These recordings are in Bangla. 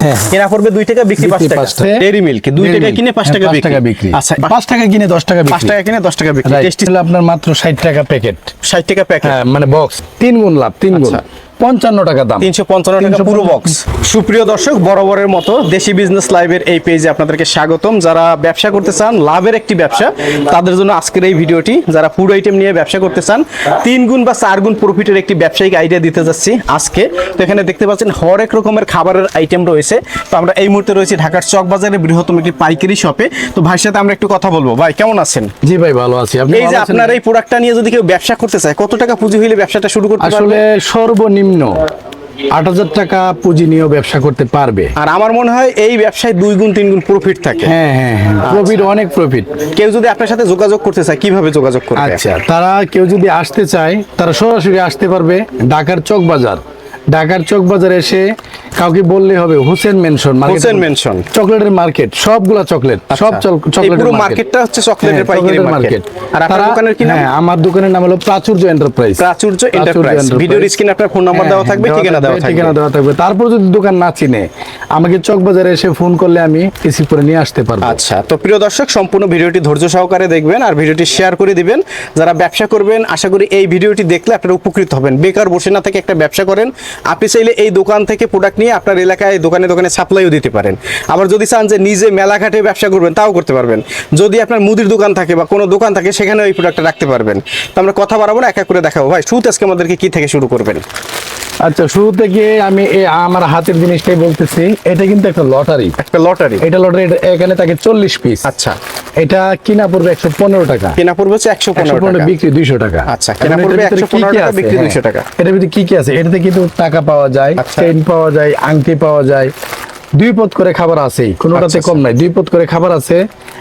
হ্যাঁ। কেনা পড়বে দুই টাকা বিক্রি পাঁচ টাকা। ডেরি মিল্ক দুই টাকা কিনে পাঁচ হ্যাঁ, টাকা বিক্রি। টাকা বিক্রি। আচ্ছা পাঁচ টাকা কিনে দশ টাকা পাঁচ টাকা কিনে দশ টাকা বিক্রি. টেস্টি হলো আপনার মাত্র ষাট টাকা প্যাকেট ষাট টাকা প্যাকেট হ্যাঁ মানে বক্স তিন গুণ লাভ তিন গুণ আচ্ছা। পঞ্চান্ন টাকা দাম। তিনশো পঞ্চান্ন টাকা পুরো বক্স সুপ্রিয় দর্শক বরাবরের মতো দেশি বিজনেস লাইভের এই পেজে আপনাদেরকে স্বাগতম। যারা ব্যবসা করতে চান লাভের একটি ব্যবসা তাদের জন্য আজকের এই ভিডিওটি যারা ফুড আইটেম নিয়ে ব্যবসা করতে চান তিন গুণ বা চার গুণ প্রফিটের একটি ব্যবসায়িক আইডিয়া দিতে যাচ্ছি আজকে। তো এখানে দেখতে পাচ্ছেন হরেক রকমের খাবারের আইটেম রয়েছে। তো আমরা এই মুহূর্তে রয়েছি ঢাকার চক বাজারে বৃহত্তম একটি পাইকারি শপে তো ভাইয়ের সাথে আমরা একটু কথা বলব। ভাই কেমন আছেন? জি ভাই ভালো আছি। এই যে আপনার এই প্রোডাক্টটা নিয়ে যদি কেউ ব্যবসা করতে চায় কত টাকা পুঁজি হইলে ব্যবসাটা শুরু করতে পারবে? আসলে সর্বনিম্ন আট হাজার টাকা পুঁজি নিয়ে ব্যবসা করতে পারবে। আর আমার মনে হয় এই ব্যবসায় দুই গুণ তিন গুণ প্রফিট থাকে। হ্যাঁ হ্যাঁ হ্যাঁ। প্রফিট অনেক প্রফিট কেউ যদি আপনার সাথে যোগাযোগ করতে চায় কীভাবে যোগাযোগ করবে? আচ্ছা তারা কেউ যদি আসতে চায় তারা সরাসরি আসতে পারবে ঢাকার চক বাজার ঢাকার চক বাজারে এসে কাউকে বললে হবে হোসেন মেনশন হোসেন মেনশন। চকলেটের মার্কেট সবগুলা চকলেট সব আচ্ছা। এই চকলেটের পুরো মার্কেটটা হচ্ছে চকলেটের পাইকারি মার্কেট আর আপনার দোকানের কি নাম? হ্যাঁ আমার দোকানের নাম হলো প্রাচুর্য এন্টারপ্রাইজ প্রাচুর্য এন্টারপ্রাইজ ভিডিওর স্ক্রিনে আপনার ফোন নাম্বার দেওয়া থাকবে ঠিকানা দেওয়া থাকবে হ্যাঁ, ঠিকানা দেওয়া থাকবে। তারপর যদি দোকান না চিনে আমাকে চক বাজারে এসে ফোন করলে আমি রিসিভ করে নিয়ে আসতে পারব। আচ্ছা তো প্রিয় দর্শক সম্পূর্ণ ভিডিওটি ধৈর্য সহকারে দেখবেন আর ভিডিওটি শেয়ার করে দিবেন। যারা ব্যবসা করবেন আশা করি এই ভিডিওটি দেখলে আপনারা উপকৃত হবেন। বেকার বসে না থেকে একটা ব্যবসা করেন আপনি চাইলে এই দোকান থেকে প্রোডাক্ট নিয়ে আপনার এলাকায় দোকানে দোকানে সাপ্লাইও দিতে পারেন। আবার যদি চান যে নিজে মেলাঘাটে ব্যবসা করবেন, তাও করতে পারবেন। যদি আপনার মুদির দোকান থাকে বা কোনো দোকান থাকে সেখানে ওই প্রোডাক্টটা রাখতে পারবেন। তো আমরা কথা বাড়াবো না, এক এক করে দেখাবো। ভাই, শুরুতে আজকে আমাদেরকে কী থেকে শুরু করবেন? আচ্ছা শুরু থেকে আমি আমার হাতের জিনিসটাই বলতেছি এটা কিন্তু একটা লটারি। একটা লটারি। এটা লটারি এখানে থাকে চল্লিশ পিস আচ্ছা। এটা কিনা পড়বে একশো পনেরো টাকা। কিনা পড়বে হচ্ছে একশো পনেরো বিক্রি দুইশো টাকা। আচ্ছা, কেনা পড়বে এটার ভিতরে 115 কি কি টাকা, আছে? বিক্রি হ্যাঁ, 200 টাকা। এটার ভিতরে কি কি আছে? এটাতে কিন্তু টাকা পাওয়া যায় আচ্ছা। চেইন পাওয়া যায় আংটি পাওয়া যায়। দুই পদ করে খাবার আছেই কোনোটাতে আচ্ছা, কম নাই। দুই পদ করে খাবার আছে।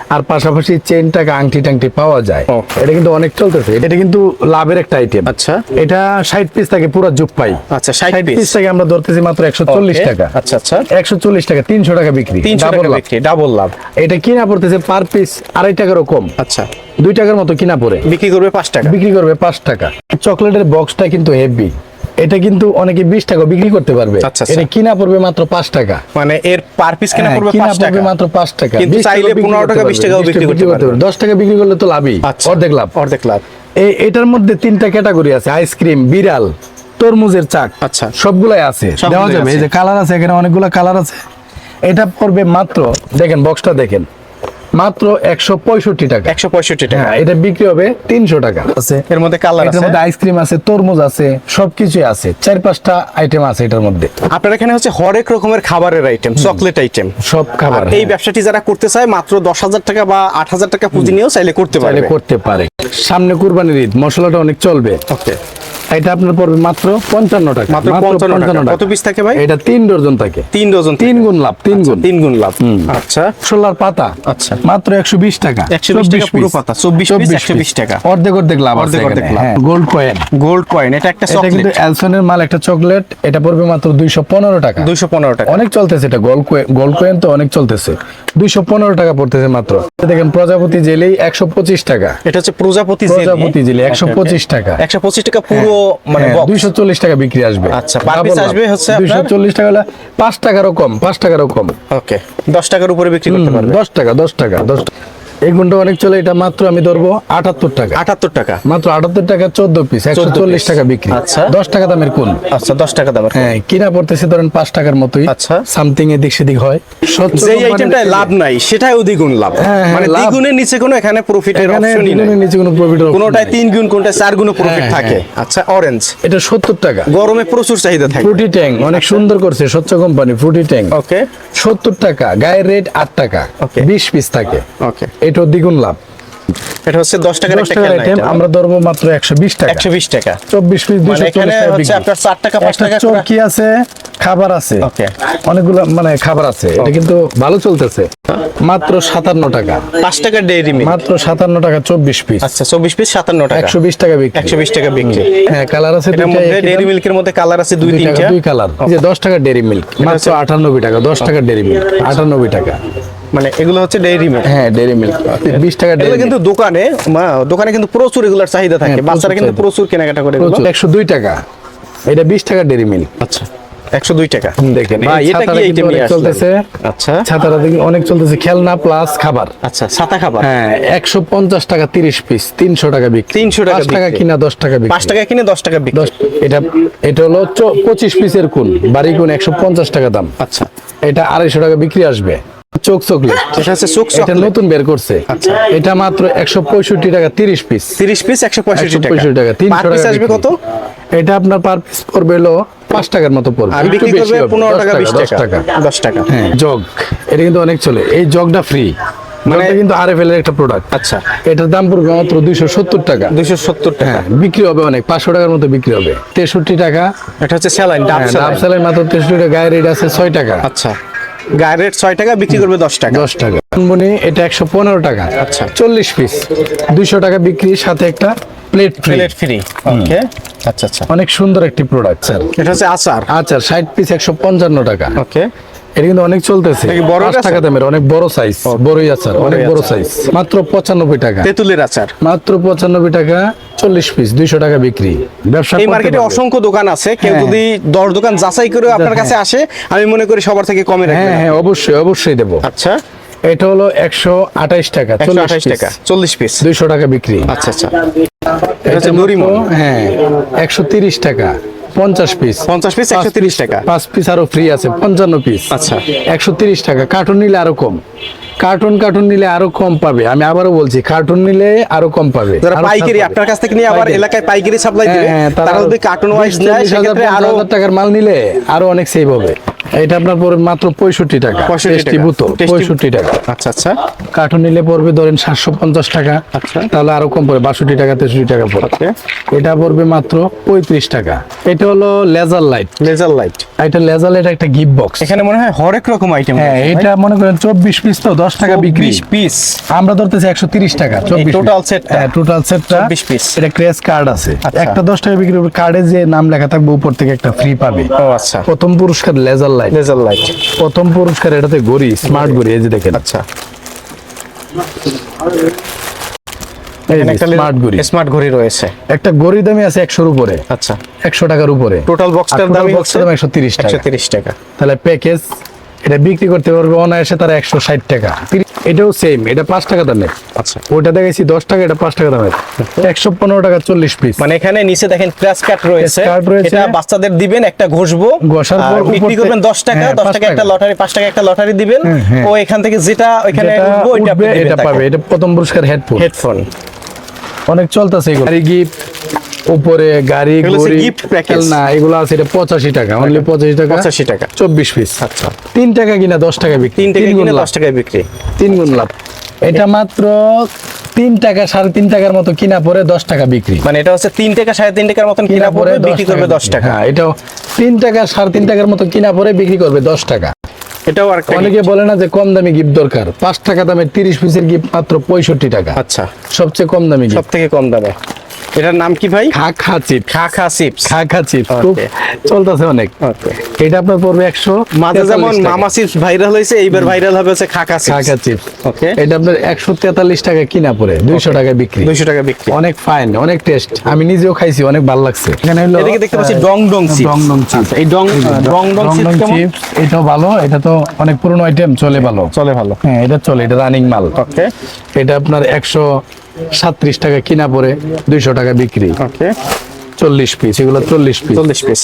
আর পাশাপাশি চেইন টাকা আংটি টাংটি পাওয়া যায়। এটা কিন্তু অনেক চলতেছে। এটা কিন্তু লাভের একটা আইটেম আচ্ছা। এটা ষাট পিস থাকে পুরো জুপ পাই। আচ্ছা, 60 piece। পিস থেকে আমরা ধরতেছি মাত্র একশো চল্লিশ টাকা। আচ্ছা, আচ্ছা। একশো চল্লিশ টাকা তিনশো টাকা বিক্রি। লাভ। ডাবল লাভ। এটা কিনা পড়তেছে পার পিস আড়াই টাকারও কম। আচ্ছা। দুই টাকার মতো কিনা পড়ে। বিক্রি করবে পাঁচ টাকা। বিক্রি করবে পাঁচ টাকা। চকলেটের বক্সটা কিন্তু হেভি এটা কিন্তু অনেকে বিশ টাকা বিক্রি করতে পারবে। আচ্ছা, আচ্ছা। এটা কিনা পড়বে মাত্র পাঁচ টাকা। মানে এর পার পিস কেনা হ্যাঁ, পড়বে কিনা পাঁচ টাকা। পড়বে মাত্র পাঁচ টাকা। কিন্তু চাইলে বিক্রি 15 টাকা, পারবে, 20 টাকাও বিক্রি করতে পারবে। দশ টাকা বিক্রি করলে তো লাভই। আচ্ছা। অর্ধেক লাভ। অর্ধেক লাভ। এই এটার মধ্যে তিনটা ক্যাটাগরি আছে আইসক্রিম বিড়াল তরমুজের চাক আচ্ছা। সবগুলাই আছে। দেওয়া যাবে এই। যে কালার আছে এখানে অনেকগুলো কালার আছে। এটা পড়বে মাত্র দেখেন বক্সটা দেখেন। মাত্র একশো পঁয়ষট্টি টাকা। একশো পঁয়ষট্টি টাকা। হ্যাঁ এটা বিক্রি হবে তিনশো টাকা। আছে এর মধ্যে কালার এটার মধ্যে আইসক্রিম আছে তরমুজ আছে সবকিছুই আছে। চার পাঁচটা আইটেম আছে এটার মধ্যে। আপনার এখানে হচ্ছে হরেক রকমের খাবারের আইটেম চকলেট আইটেম সব খাবার এই ব্যবসাটি যারা করতে চায় মাত্র দশ হাজার টাকা বা আট হাজার টাকা পুঁজি নিয়েও চাইলে করতে পারবে। করতে পারে। সামনে কুরবানির ঈদ মশলাটা অনেক চলবে। ওকে। এটা আপনার পড়বে মাত্র পঞ্চান্ন টাকা। মাত্র 55 টাকা। কত piece থাকে ভাই? এটা তিন ডজন থাকে। তিন ডজন তিন গুণ লাভ তিন গুণ। তিন গুণ লাভ। আচ্ছা। ছোলার পাতা। আচ্ছা। মাত্র একশো বিশ টাকা। 120 টাকা পুরো পাতা, 24 piece, 24 120 টাকা। অর্ধেক অর্ধেক লাভ অর্ধেক অর্ধেক লাভ। গোল্ড কয়েন গোল্ড কয়েন এটা একটা এটা কিন্তু অ্যালসনের মাল একটা চকলেট এটা পড়বে মাত্র দুইশো পনেরো টাকা। দুইশো পনেরো টাকা। অনেক চলতেছে এটা গোল গোল কয়েন তো অনেক চলতেছে। দুইশো পনেরো টাকা পড়তেছে মাত্র। দেখেন প্রজাপতি জেলেই একশো পঁচিশ টাকা। এটা হচ্ছে প্রজাপতি প্রজাপতি জেলি একশো পঁচিশ টাকা। একশো পঁচিশ টাকা পুরো মানে হ্যাঁ, দুইশো চল্লিশ টাকা বিক্রি আসবে। আচ্ছা, আসবে হচ্ছে দুইশো চল্লিশ টাকা পাঁচ টাকারও কম পাঁচ টাকারও কম। ওকে দশ টাকার উপরে বিক্রি করতে পারবে। দশ টাকা দশ টাকা। দশ টাকা এই গুণটা অনেক চলে এটা মাত্র আমি ধরবো আটাত্তর টাকা। আটাত্তর টাকা। মাত্র আটাত্তর টাকা চোদ্দ পিস একশো চল্লিশ টাকা বিক্রি। আচ্ছা। দশ টাকা দামের কোন? আচ্ছা দশ টাকা দামের হ্যাঁ কিনা পড়তেছে ধরেন পাঁচ টাকার মতোই। আচ্ছা। সামথিং এদিক সেদিক হয়। যেই থেকে- লাভ নাই সেটাই দ্বিগুণ লাভ। হ্যাঁ, হ্যাঁ, মানে দ্বিগুণের নিচে কোনো এখানে দ্বিগুণের নিচে কোনো প্রফিট কোনোটায় তিন গুণ কোনটায় চার গুণ প্রফিট থাকে। হ্যাঁ। আচ্ছা অরেঞ্জ এটা সত্তর টাকা। গরমে প্রচুর চাহিদা থাকে। ফ্রুটি ট্যাং অনেক সুন্দর করছে স্বচ্ছ কোম্পানি ফ্রুটি ট্যাং ওকে সত্তর টাকা গায়ের রেট আট টাকা. বিশ পিস থাকে। ওকে এটাও দ্বিগুণ লাভ। এটা হচ্ছে দশ টাকার একটা খেলনা আইটেম আমরা ধরবো মাত্র একশো বিশ টাকা। একশো বিশ টাকা। চব্বিশ পিস দুশো এখানে চল্লিশ টাকা হচ্ছে আপনার চার টাকা পাঁচ টাকা করে- আছে খাবার আছে। Okay. অনেকগুলো মানে খাবার আছে। এটা কিন্তু ভালো চলতেছে। মাত্র সাতান্ন টাকা। পাঁচ টাকার ডেইরি মিল্ক মাত্র সাতান্ন টাকা চব্বিশ পিস। আচ্ছা চব্বিশ পিস সাতান্ন টাকা। একশো বিশ টাকা বিক্রি। একশো বিশ টাকা বিক্রি। হ্যাঁ কালার আছে মধ্যে ডেইরি মিল্কের মধ্যে কালার আছে দুই টাকা তিনটা। দুই কালার এই যে দশ টাকা ডেরি মিল্ক মাত্র আটানব্বই টাকা দশ টাকা ডেরি মিল্ক আটানব্বই টাকা। মানে এগুলো হচ্ছে ডেইরি মিল্ক হ্যাঁ ডেরি মিল্ক বিশ টাকা এগুলো ডেরি কিন্তু দোকানে দোকানে কিন্তু প্রচুর এগুলোর চাহিদা থাকে। হ্যাঁ, বাচ্চারা কিন্তু প্রচুর কেনাকাটা করে এগুলো। একশো দুই টাকা। এটা বিশ টাকা ডেরি মিল্ক আচ্ছা টাকা। দেখেন এটা কি আইটেম চলতেছে। আচ্ছা। ছাতাটা দেখি অনেক চলতেছে। খেলনা প্লাস খাবার। আচ্ছা ছাতা খাবার? হ্যাঁ একশো পঞ্চাশ টাকা তিরিশ পিস তিনশো টাকা বিক্রি। 300 টাকা কিনা দশ টাকা বিক্রি। পাঁচ টাকা কিনে দশ টাকা বিক্রি। এটা হলো পিসের কোন বাড়ি কোন একশো পঞ্চাশ টাকা দাম। আচ্ছা। এটা আড়াইশো টাকা বিক্রি আসবে। চোখ চকলেট এটা হচ্ছে চোখ এটা নতুন বের করছে। আচ্ছা। এটা মাত্র একশো পঁয়ষট্টি টাকা তিরিশ পিস তিরিশ পিস একশো পঁয়ষট্টি একশো টাকা পঁয়ষট্টি টাকা পিস আসবে কত? এটা আপনার পার পিস পড়বে হলো পাঁচ টাকার মতো পড়বে। আর বিক্রি করবে হবে, পনেরো দশ টাকা বিশ দশ টাকা। দশ টাকা। হ্যাঁ জগ। এটা কিন্তু অনেক চলে। এই জগটা ফ্রি মানে কিন্তু এর একটা প্রোডাক্ট আচ্ছা। এটার দাম পড়বে মাত্র দুইশো সত্তর টাকা। দুইশো সত্তর টাকা। হ্যাঁ বিক্রি হবে অনেক। পাঁচশো টাকার মতো বিক্রি হবে। তেষট্টি টাকা। এটা হচ্ছে স্যালাইন ডাব হ্যাঁ, স্যালাইন। মাত্র তেষট্টি টাকা। গায়ের রেট আছে ছয় টাকা। আচ্ছা। গায়ের রেট ছয় টাকা বিক্রি করবে দশ টাকা। দশ টাকা। বনি এটা একশো পনেরো টাকা। আচ্ছা। চল্লিশ পিস দুইশো টাকা বিক্রি সাথে একটা প্লেট প্লেট ফ্রি ওকে আচ্ছা আচ্ছা। অনেক সুন্দর একটি প্রোডাক্ট স্যার এটা হচ্ছে আচার। আচ্ছা ষাট পিস একশো পঞ্চান্ন টাকা। ওকে এটা কিন্তু অনেক চলতেছে। বড় টাকা দামের অনেক বড় সাইজ বড়ই আছে অনেক বড় সাইজ মাত্র পঁচানব্বই টাকা। তেঁতুলের আচার। মাত্র পঁচানব্বই টাকা। চল্লিশ পিস দুইশো টাকা বিক্রি। ব্যবসা এই মার্কেটে অসংখ্য দোকান আছে কেউ হ্যাঁ। যদি দশ দোকান যাচাই করে আপনার কাছে আসে আমি মনে করি সবার থেকে কমে হ্যাঁ হ্যাঁ অবশ্যই অবশ্যই দেবো। আচ্ছা। এটা হলো একশো আঠাইশ টাকা চল্লিশ টাকা চল্লিশ পিস দুইশো টাকা বিক্রি। আচ্ছা আচ্ছা। এটা হ্যাঁ একশো তিরিশ টাকা পঞ্চাশ পিস পঞ্চাশ পিস একশো তিরিশ টাকা। পাঁচ পিস আরও ফ্রি আছে পঞ্চান্ন পিস আচ্ছা। একশো তিরিশ টাকা কার্টুন নিলে আরও কম। কার্টুন কার্টুন নিলে আরও কম পাবে। আমি আবারও বলছি কার্টুন নিলে আরও কম পাবে। যারা পাইকারি আপনার কাছ থেকে নিয়ে আবার এলাকায় পাইকারি সাপ্লাই দিবে হ্যাঁ, হ্যাঁ, তারা যদি কার্টুন ওয়াইজ নেয় সেক্ষেত্রে আরও 50,000 টাকার মাল নিলে আরও অনেক সেভ হবে। এটা আপনার পড়বে মাত্র পঁয়ষট্টি টাকা 65 টেস্টি বোতল পঁয়ষট্টি টাকা। আচ্ছা আচ্ছা। কার্টুন নিলে পড়বে ধরেন সাতশো পঞ্চাশ টাকা আচ্ছা। তাহলে আরও কম পড়বে বাষট্টি টাকা তেষট্টি টাকা পড়বে। এটা পড়বে মাত্র পঁয়ত্রিশ টাকা। এটা হলো লেজার লাইট। Laser light. এটা লেজার লাইট একটা গিফট বক্স এখানে মনে হয় হরেক রকম আইটেম হ্যাঁ এটা মনে করেন চব্বিশ পিস তো দশ টাকা বিক্রি। পিস আমরা ধরতেছি একশো তিরিশ টাকা চব্বিশ total setটা? হ্যাঁ টোটাল সেটটা 24 piece। এটা ক্রেস কার্ড আছে। আচ্ছা। একটা দশ টাকা বিক্রি কার্ডে যে নাম লেখা থাকবে উপর থেকে একটা ফ্রি পাবে। ও আচ্ছা। প্রথম পুরস্কার লেজার লাইট লেজার লাইট প্রথম পুরস্কার এটাতে গড়ি স্মার্ট ঘড়ি এই যে দেখেন। আচ্ছা। স্মার্ট ঘড়ি স্মার্ট ঘড়ি রয়েছে। একটা ঘড়ি দামি আছে একশোর উপরে। আচ্ছা। একশো টাকার উপরে। টোটাল বক্সটার দাম বক্সের দাম একশো তিরিশ টাকা। তিরিশ টাকা। তাহলে প্যাকেজ এটা বিক্রি করতে পারবে অনায়াসে তারা একশো ষাট টাকা। এটাও সেম এটা পাঁচ টাকা দামের। আচ্ছা। ওটা দেখেছি দশ টাকা এটা পাঁচ টাকা দামের। একশো পনেরো টাকা চল্লিশ পিস মানে এখানে নিচে দেখেন ক্র্যাশ কাট রয়েছে। এটা বাচ্চাদের দিবেন একটা ঘষবো। ঘষার পর বিক্রি করবেন দশ টাকা হ্যাঁ, দশ টাকা একটা লটারি পাঁচ টাকা একটা লটারি দিবেন। হ্যাঁ, হ্যাঁ। ও এখান থেকে যেটা ওইখানে ওইটা এটা পাবে। এটা প্রথম পুরস্কার হেডফোন হেডফোন অনেক চলতেছে এগুলো। গিফট উপরে গাড়ি gift package। না এগুলো আছে এটা পঁচাশি টাকা অনলি পঁচাশি টাকা পঁচাশি টাকা। চব্বিশ পিস আচ্ছা। তিন টাকা কিনা দশ টাকা বিক্রি। তিন টাকা গুণ কিনে লাভ। দশ টাকায় বিক্রি। তিন গুণ লাভ। এটা মাত্র তিন টাকা সাড়ে তিন টাকার মতো কিনা পরে দশ টাকা বিক্রি। মানে এটা হচ্ছে তিন টাকা সাড়ে তিন টাকার মতন কিনা পড়বে বিক্রি করবে দশ টাকা। হ্যাঁ এটাও তিন টাকা সাড়ে তিন টাকার মতো কিনা পরে বিক্রি করবে দশ টাকা। এটাও আরেকটা অনেকে বলে না যে কম দামি গিফট দরকার। পাঁচ টাকা দামের তিরিশ পিসের গিফট মাত্র পঁয়ষট্টি টাকা। আচ্ছা। সবচেয়ে কম দামি সব গিফট থেকে কম দামে। এটার নাম কি ভাই? খা খা চিপ খা খা চিপস। খা খা চিপ খুব চলতেছে অনেক। এটা আপনার পড়বে একশো মাঝে যেমন মামা চিপস ভাইরাল হয়েছে এইবার ভাইরাল হবে হচ্ছে খাকা খা চিপস চিপস। ওকে এটা আপনার একশো তেতাল্লিশ টাকা কিনা পড়ে দুইশো টাকা বিক্রি। দুইশো টাকা বিক্রি। অনেক ফাইন অনেক টেস্ট আমি নিজেও খাইছি অনেক ভালো লাগছে। এখানে হলো এদিকে দেখতে পাচ্ছি Dong Dong chips. Dong Dong chips এই Dong Dong Dong chips chips এটাও ভালো এটা তো অনেক পুরনো আইটেম চলে ভালো। চলে ভালো। হ্যাঁ এটা চলে এটা রানিং মাল। ওকে এটা আপনার একশো সাত্রিশ টাকা কিনা পরে দুইশো টাকা বিক্রি। চল্লিশ পিস এগুলো চল্লিশ পিস চল্লিশ পিস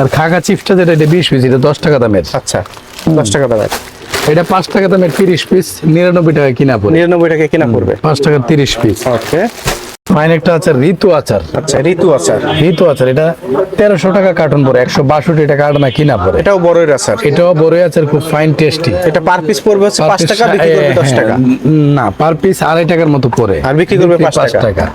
আর খাগা চিপসটা যেটা এটা বিশ পিস এটা দশ টাকা দামের। আচ্ছা দশ টাকা দামের। এটা পাঁচ টাকা দামের তিরিশ পিস নিরানব্বই টাকা কিনা পরে। নিরানব্বই টাকা কিনা পড়বে। পাঁচ টাকা তিরিশ পিস ওকে। ফাইন একটা আচার ঋতু আচার। আচ্ছা ঋতু আচার। ঋতু আচার এটা তেরোশো টাকা কার্টন পরে একশো বাষট্টি টাকা কিনা পরে এটাও বড়ের আচার। এটাও বড় আচার খুব ফাইন টেস্টি এটা পার পিস পড়বে হচ্ছে পাঁচ টাকা বিক্রি করবে দশ টাকা। না পার পিস আড়াই টাকার মতো পরে আর বিক্রি করবে পাঁচ টাকা।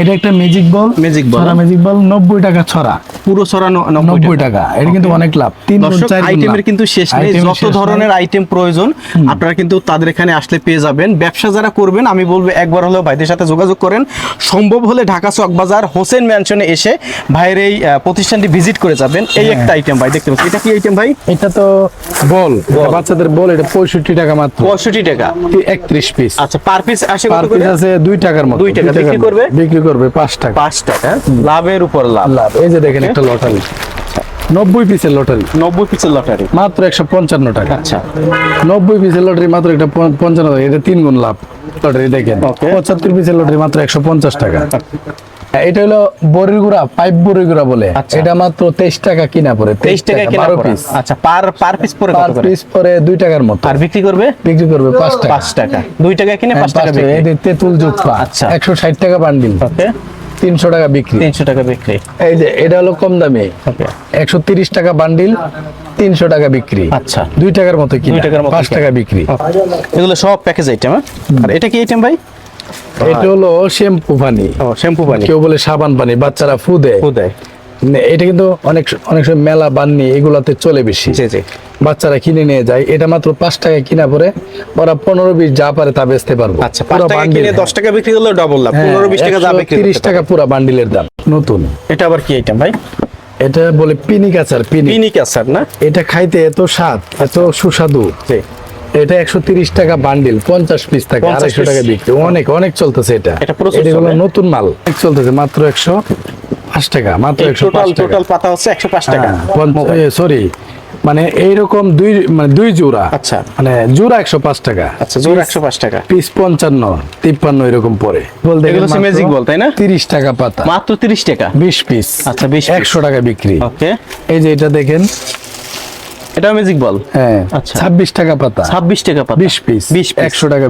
এটা একটা ম্যাজিক বল Magic ball। ছড়া ম্যাজিক বল নব্বই টাকা ছড়া। পুরো ছড়ানো নব্বই টাকা। এটা কিন্তু অনেক লাভ তিন দর্শক আইটেমের কিন্তু শেষ নেই যত ধরনের আইটেম প্রয়োজন আপনারা কিন্তু তাদের এখানে আসলে পেয়ে যাবেন। ব্যবসা যারা করবেন আমি বলব একবার হলেও ভাইদের সাথে যোগাযোগ করেন সম্ভব হলে ঢাকা চকবাজার হোসেন ম্যানশনে এসে ভাইয়ের এই প্রতিষ্ঠানটি ভিজিট করে যাবেন। এই হ্যাঁ। একটা আইটেম ভাই দেখতে পাচ্ছি এটা কি আইটেম ভাই? এটা তো বল। বাচ্চাদের বল এটা পঁয়ষট্টি টাকা মাত্র। পঁয়ষট্টি টাকা। একত্রিশ পিস আচ্ছা পার পিস আসে পার পিস আছে দুই টাকার মতো। দুই টাকা। বিক্রি করবে? বিক্রি করবে পাঁচ টাকা। পাঁচ টাকা। লাভের উপর লাভ। লাভ। এই যে দেখেন একটা লটারি নব্বই পিসের লটারি নব্বই পিসের লটারি মাত্র একশো পঞ্চান্ন টাকা। আচ্ছা। নব্বই পিসের লটারি মাত্র একটা পঞ্চান্ন টাকা। এটা তিন গুণ লাভ। লটারি দেখেন। পঁচাত্তর পিসের লটারি মাত্র একশো পঞ্চাশ টাকা। এটা হলো বড়ির গুড়া পাইপ বড়ির গুড়া বলে। আচ্ছা। এটা মাত্র তেইশ টাকা কিনা পরে তেইশ টাকা কিনা পিস আচ্ছা পার পার পিস পরে পার পিস পরে দুই টাকার মতো। আর বিক্রি করবে? বিক্রি করবে পাঁচ টাকা পাঁচ টাকা। দুই টাকা কিনে হ্যাঁ, পাঁচ টাকা তেতুল যুক্ত আচ্ছা। একশো ষাট টাকা বান্ডিল। ওকে তিনশো টাকা বিক্রি। তিনশো টাকা বিক্রি। এই যে এটা হলো কম দামে। একশো তিরিশ টাকা বান্ডিল তিনশো টাকা বিক্রি। আচ্ছা। দুই টাকার মতো দুই টাকার মতো পাঁচ টাকা বিক্রি। এগুলো সব প্যাকেজ আইটেম আর এটা কি আইটেম ভাই? এটা হলো শ্যাম্পু পানি। শ্যাম্পু পানি। কেউ বলে সাবান পানি বাচ্চারা ফু দেয়। দেয়। এটা কিন্তু অনেক অনেক সময় মেলা বান্নি এগুলাতে চলে বেশি। জি জি। বাচ্চারা কিনে নিয়ে যায় এটা মাত্র পাঁচ টাকা কিনা পরে ওরা পনেরো বিশ যা পারে তা বেচতে পারব। আচ্ছা পুরো বান্ডিল, দশ টাকা বিক্রি করলে ডাবল লাভ। হ্যাঁ, পনেরো বিশ টাকা তিরিশ টাকা পুরো বান্ডিলের দাম। নতুন। এটা আবার কি আইটেম ভাই? এটা বলে পিনিক আচার পিনিক পিনিক আচার না? এটা খাইতে এত স্বাদ এত সুস্বাদু। এটা একশো তিরিশ টাকা বান্ডিল পঞ্চাশ পিস থাকে আড়াইশো টাকা বিক্রি। অনেক অনেক চলতেছে এটা। এটা প্রচুর হলো নতুন মাল। অনেক চলতেছে মাত্র একশো পাঁচ টাকা মাত্র একশো পাঁচ টাকা। টোটাল পাতা হচ্ছে একশো পাঁচ টাকা। সরি মানে এইরকম দুই মানে দুই জোড়া। আচ্ছা। মানে জোড়া একশো পাঁচ টাকা। আচ্ছা জোড়া একশো পাঁচ টাকা। পিস পঞ্চান্ন তিপ্পান্ন এরকম পরে বলতে গেলে হচ্ছে magic তাই না? তিরিশ টাকা পাতা। মাত্র তিরিশ টাকা। বিশ পিস আচ্ছা, বিশ একশো টাকা বিক্রি। ওকে। এই যে এটা দেখেন এটা ম্যাজিক বল হ্যাঁ আচ্ছা। ছাব্বিশ টাকা পাতা। ছাব্বিশ টাকা পাতা। বিশ পিস টাকা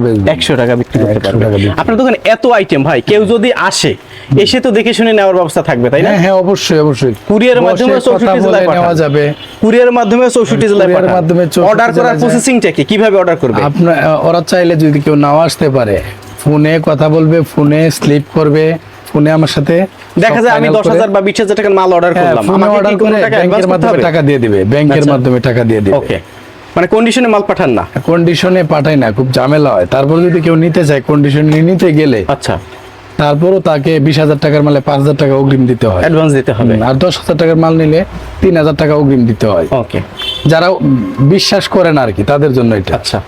টাকা বিক্রি করতে 100 পারবে। আপনার দোকানে এত আইটেম ভাই কেউ যদি আসে এসে তো দেখে শুনে নেওয়ার ব্যবস্থা থাকবে তাই না? হ্যাঁ হ্যাঁ অবশ্যই অবশ্যই। কুরিয়ারের মাধ্যমে কথা 64 জেলায় নেওয়া যাবে। কুরিয়ারের মাধ্যমে চৌষট্টি জেলায় কুরিয়ারের মাধ্যমে অর্ডার করার। প্রসেসিংটা কি? কীভাবে অর্ডার করবে? আপনার ওরা চাইলে যদি কেউ নাও আসতে পারে ফোনে কথা বলবে ফোনে স্লিপ করবে ফোনে আমার সাথে দেখা যায় আমি final দশ করে- হাজার বা বিশ হাজার টাকার মাল অর্ডার হ্যাঁ, করলাম। আমাকে অর্ডার কি কোনো টাকা ব্যাংকের অ্যাডভান্স করতে মাধ্যমে হবে টাকা দিয়ে দিবে ব্যাংকের আচ্ছা। মাধ্যমে টাকা দিয়ে দিবে। ওকে মানে কন্ডিশনে মাল পাঠান না? কন্ডিশনে পাঠাই না খুব ঝামেলা হয়। তারপর যদি কেউ নিতে চায় কন্ডিশনে নিতে গেলে আচ্ছা। তারপরও তাকে বিশ হাজার টাকার মালে পাঁচ হাজার টাকা অগ্রিম দিতে হয়। অ্যাডভান্স দিতে হবে। আর দশ হাজার টাকার মাল নিলে তিন হাজার টাকা অগ্রিম দিতে হয়। ওকে যারা বিশ্বাস করে না আর কি তাদের জন্য এটা। আচ্ছা।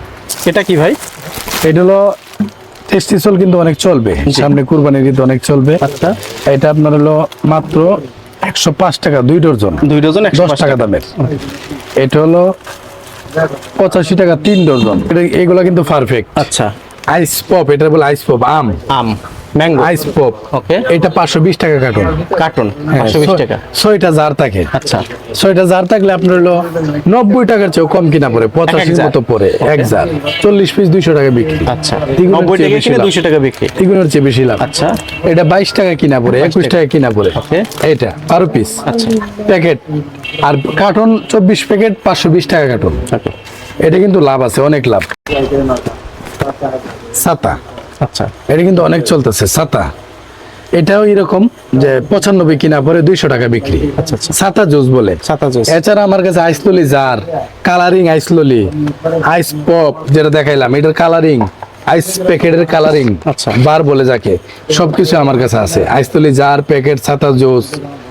এটা কি ভাই? এটা হলো টেস্টিসল কিন্তু অনেক চলবে। সামনে কুরবানির ঈদ অনেক চলবে। আচ্ছা। এটা আপনার হলো মাত্র একশো পাঁচ টাকা দুই ডজন। দুই ডজন দশ টাকা দামের। এটা হলো পঁচাশি টাকা তিন ডজন। এটা- এগুলো কিন্তু পারফেক্ট আচ্ছা। আইস পপ এটা বলে আইস পপ আম। আম। ম্যাঙ্গো আইস পপ ওকে এটা পাঁচশো বিশ টাকা কার্টুন কার্টুন হ্যাঁ, পাঁচশো বিশ ছয়- টাকা। ছয়টা জার থাকে। আচ্ছা। ছয়টা জার থাকলে আপনার হলো নব্বই টাকার চেয়েও কম কিনা পড়ে পঁচাশির জার। মতো পড়ে এক. জার চল্লিশ পিস দুইশো টাকা বিক্রি। আচ্ছা। দ্বিগুণের নব্বই চেয়ে টাকা কিনে লাভ। দুইশো টাকা বিক্রি। দ্বিগুণের চেয়ে বেশি লাভ। আচ্ছা। এটা বাইশ টাকা কিনা পড়ে 22 একুশ টাকা। টাকা কিনা পড়ে। Okay. এটা বারো পিস আচ্ছা। প্যাকেট আর কার্টন চব্বিশ প্যাকেট পাঁচশো বিশ টাকা কার্টন এটা কিন্তু লাভ আছে অনেক লাভ। ছাতা। আচ্ছা। এটা কিন্তু অনেক চলতেছে ছাতা। এটাও এরকম যে পঁচানব্বই কিনা পরে দুইশো টাকা বিক্রি। আচ্ছা, আচ্ছা। ছাতা জুস বলে। এছাড়া আমার কাছে ice lolly jar colouring ice lolly ice pop যেটা দেখাইলাম এটার কালারিং আইস প্যাকেটের কালারিং আচ্ছা। বার বলে যাকে সবকিছু আমার কাছে আছে। আইসললি জার প্যাকেট ছাতা জুস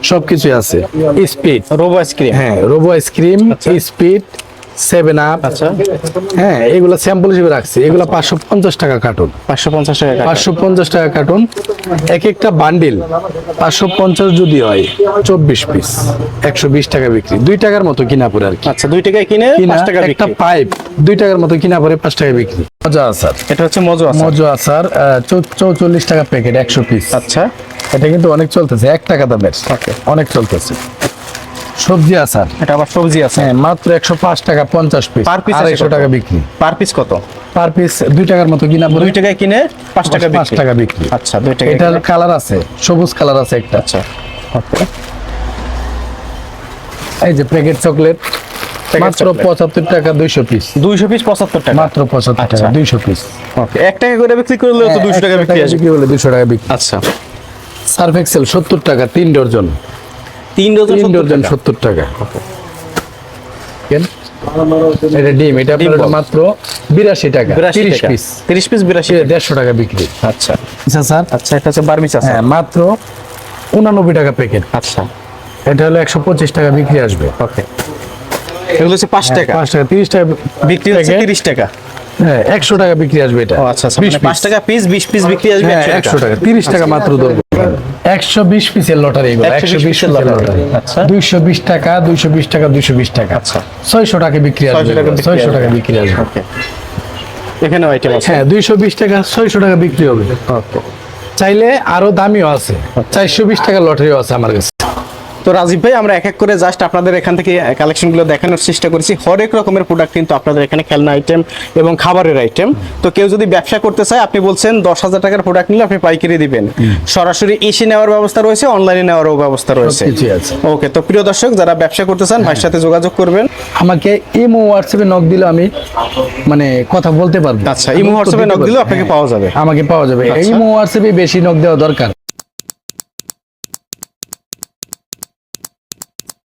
সবকিছু আছে। স্পিড রোবো আইসক্রিম হ্যাঁ robo ice cream speed seven up আচ্ছা। হ্যাঁ এগুলো স্যাম্পল হিসেবে রাখছি। এগুলো পাঁচশো পঞ্চাশ টাকা কার্টুন পাঁচশো পঞ্চাশ টাকা পাঁচশো পঞ্চাশ টাকা কার্টুন এক একটা বান্ডিল পাঁচশো পঞ্চাশ যদি হয় চব্বিশ পিস একশো বিশ টাকা বিক্রি। দুই টাকার মতো কিনা পড়ে আর কি। আচ্ছা দুই টাকায় কিনে পাঁচ টাকা একটা পাইপ দুই টাকার মতো কিনা পরে পাঁচ টাকা বিক্রি। মজা আচার এটা হচ্ছে মজু মজা আচার চৌচল্লিশ টাকা প্যাকেট একশো পিস আচ্ছা। এটা কিন্তু অনেক চলতেছে এক টাকা দামের। অনেক চলতেছে। সবজি আচার। এটা আবার সবজি আছে হ্যাঁ মাত্র একশো পাঁচ টাকা পঞ্চাশ পিস Per piece আড়াইশো টাকা বিক্রি। পার পিস কত? পার পিস দুই টাকার মতো কিনা দুই টাকায় কিনে পাঁচ টাকা পাঁচ টাকা বিক্রি। আচ্ছা দুই টাকা এটার কালার আছে সবুজ কালার আছে একটা। আচ্ছা এই যে প্যাকেট চকলেট মাত্র পঁচাত্তর টাকা দুইশো পিস দুইশো পিস পঁচাত্তর টাকা। মাত্র পঁচাত্তর আচ্ছা। টাকা দুইশো পিস এক টাকা করে বিক্রি করলেও তো দুশো টাকা বিক্রি আসবে। বিক্রি হলে দুশো টাকা বিক্রি। আচ্ছা। সার্ফ এক্সেল সত্তর টাকা তিন ডজন। তিন ডজন সত্তর ডজন টাকা। সত্তর টাকা। এটা ডিম এটা। মাত্র বিরাশি টাকা বিরাশি তিরিশ পিস। তিরিশ পিস বিরাশি দেড়শো টাকা বিক্রি। আচ্ছা। আচ্ছা স্যার? আচ্ছা এটা হচ্ছে বার্মিস আছে হ্যাঁ মাত্র উনানব্বই টাকা প্যাকেট আচ্ছা। এটা হলো একশো পঁচিশ টাকা বিক্রি আসবে। ওকে। এগুলো হচ্ছে পাঁচ টাকা। পাঁচ টাকা তিরিশ টাকা বিক্রি হচ্ছে তিরিশ টাকা। হ্যাঁ একশো টাকা বিক্রি আসবে এটা। ও আচ্ছা আচ্ছা মানে পাঁচ টাকা পিস বিশ পিস বিক্রি আসবে হ্যাঁ একশো টাকা। টাকা তিরিশ টাকা মাত্র ধরবো একশো বিশ পিসের লটারি এগুলো একশো বিশ পিসের পিসের লটারি। লটারি। আচ্ছা। দুইশো বিশ টাকা দুইশো বিশ টাকা দুইশো বিশ টাকা। আচ্ছা। ছয়শো টাকা বিক্রি আসবে। বিক্রি ছয়শো আসবে। টাকা বিক্রি আসবে। ওকে। আইটেম আছে। হ্যাঁ দুইশো বিশ টাকা ছয়শো টাকা বিক্রি হবে। চাইলে আরও দামিও আছে। চারশো বিশ টাকা লটারিও আছে আমার কাছে। তো রাজীব ভাই আমরা এক এক করে জাস্ট আপনাদের এখান থেকে কালেকশনগুলো দেখানোর চেষ্টা করেছি। হরেক রকমের প্রোডাক্ট কিন্তু আপনাদের এখানে খেলনা আইটেম এবং খাবারের আইটেম তো কেউ যদি ব্যবসা করতে চায় আপনি বলছেন দশ হাজার টাকার প্রোডাক্ট নিলে আপনি পাইকারি দিবেন। সরাসরি এসে নেওয়ার ব্যবস্থা রয়েছে অনলাইনে নেওয়ারও ব্যবস্থা রয়েছে। ওকে তো প্রিয় দর্শক যারা ব্যবসা করতে চান ভাইয়ের সাথে যোগাযোগ করবেন। আমাকে ইমো হোয়াটসঅ্যাপে নক দিলে আমি মানে কথা বলতে পারব। আচ্ছা, ইমো হোয়াটসঅ্যাপে knock দিলে আপনাকে হ্যাঁ, পাওয়া যাবে। আমাকে পাওয়া যাবে। আচ্ছা। ইমো হোয়াটসঅ্যাপে বেশি নক দেওয়া দরকার।